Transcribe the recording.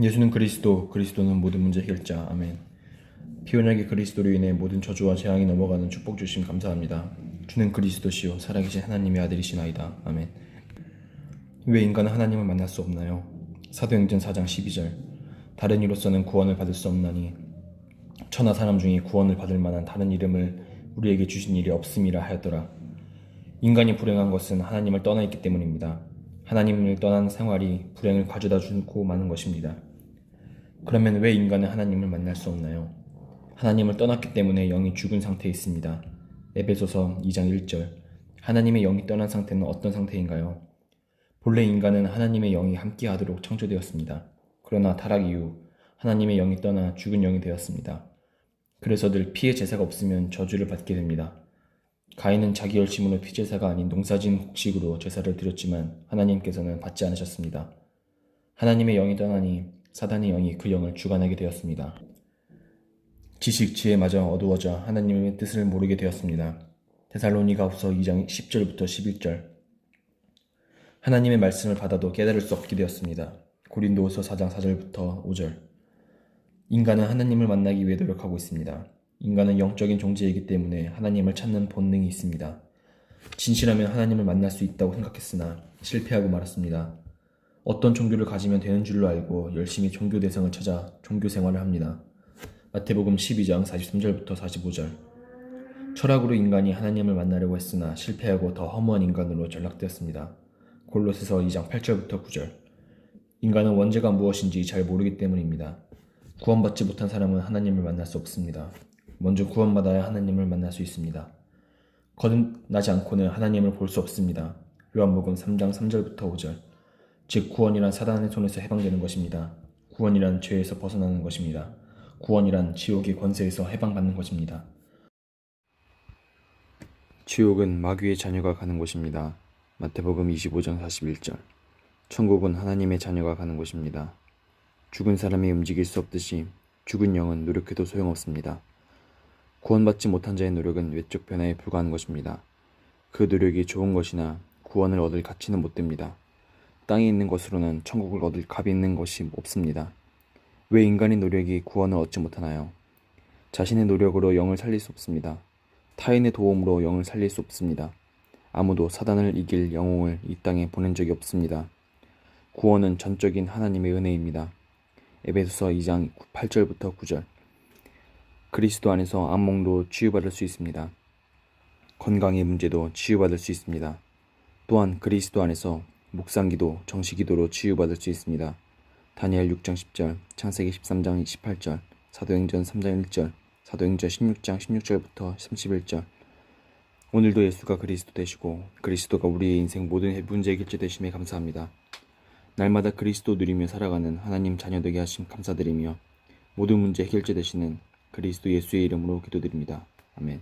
예수는 그리스도, 그리스도는 모든 문제 해결자. 아멘. 피오나게 그리스도로 인해 모든 저주와 재앙이 넘어가는 축복 주심 감사합니다. 주는 그리스도시요 살아계신 하나님의 아들이시나이다. 아멘. 왜 인간은 하나님을 만날 수 없나요? 사도행전 4장 12절 다른 이로서는 구원을 받을 수 없나니 천하 사람 중에 구원을 받을 만한 다른 이름을 우리에게 주신 일이 없음이라 하였더라. 인간이 불행한 것은 하나님을 떠나 있기 때문입니다. 하나님을 떠난 생활이 불행을 가져다 주고 마는 것입니다. 그러면 왜 인간은 하나님을 만날 수 없나요? 하나님을 떠났기 때문에 영이 죽은 상태에 있습니다. 에베소서 2장 1절 하나님의 영이 떠난 상태는 어떤 상태인가요? 본래 인간은 하나님의 영이 함께 하도록 창조되었습니다. 그러나 타락 이후 하나님의 영이 떠나 죽은 영이 되었습니다. 그래서 늘 피의 제사가 없으면 저주를 받게 됩니다. 가인은 자기 열심으로 피제사가 아닌 농사진 곡식으로 제사를 드렸지만 하나님께서는 받지 않으셨습니다. 하나님의 영이 떠나니 사단의 영이 그 영을 주관하게 되었습니다. 지식 지혜마저 어두워져 하나님의 뜻을 모르게 되었습니다. 데살로니가후서 2장 10절부터 11절 하나님의 말씀을 받아도 깨달을 수 없게 되었습니다. 고린도후서 4장 4절부터 5절 인간은 하나님을 만나기 위해 노력하고 있습니다. 인간은 영적인 존재이기 때문에 하나님을 찾는 본능이 있습니다. 진실하면 하나님을 만날 수 있다고 생각했으나 실패하고 말았습니다. 어떤 종교를 가지면 되는 줄로 알고 열심히 종교 대상을 찾아 종교 생활을 합니다. 마태복음 12장 43절부터 45절 철학으로 인간이 하나님을 만나려고 했으나 실패하고 더 허무한 인간으로 전락되었습니다. 골로새서 2장 8절부터 9절 인간은 원죄가 무엇인지 잘 모르기 때문입니다. 구원받지 못한 사람은 하나님을 만날 수 없습니다. 먼저 구원받아야 하나님을 만날 수 있습니다. 거듭나지 않고는 하나님을 볼 수 없습니다. 요한복음 3장 3절부터 5절 즉 구원이란 사단의 손에서 해방되는 것입니다. 구원이란 죄에서 벗어나는 것입니다. 구원이란 지옥의 권세에서 해방받는 것입니다. 지옥은 마귀의 자녀가 가는 곳입니다. 마태복음 25장 41절 천국은 하나님의 자녀가 가는 곳입니다. 죽은 사람이 움직일 수 없듯이 죽은 영은 노력해도 소용없습니다. 구원받지 못한 자의 노력은 외적 변화에 불과한 것입니다. 그 노력이 좋은 것이나 구원을 얻을 가치는 못 됩니다. 땅에 있는 것으로는 천국을 얻을 값이 있는 것이 없습니다. 왜 인간의 노력이 구원을 얻지 못하나요? 자신의 노력으로 영을 살릴 수 없습니다. 타인의 도움으로 영을 살릴 수 없습니다. 아무도 사단을 이길 영웅을 이 땅에 보낸 적이 없습니다. 구원은 전적인 하나님의 은혜입니다. 에베소서 2장 8절부터 9절 그리스도 안에서 안몽도 치유받을 수 있습니다. 건강의 문제도 치유받을 수 있습니다. 또한 그리스도 안에서 묵상기도, 정시기도로 치유받을 수 있습니다. 다니엘 6장 10절, 창세기 13장 28절, 사도행전 3장 1절, 사도행전 16장 16절부터 31절 오늘도 예수가 그리스도 되시고 그리스도가 우리의 인생 모든 문제 해결제 되심에 감사합니다. 날마다 그리스도 누리며 살아가는 하나님 자녀 되게 하심 감사드리며 모든 문제 해결제 되시는 그리스도 예수의 이름으로 기도드립니다. 아멘.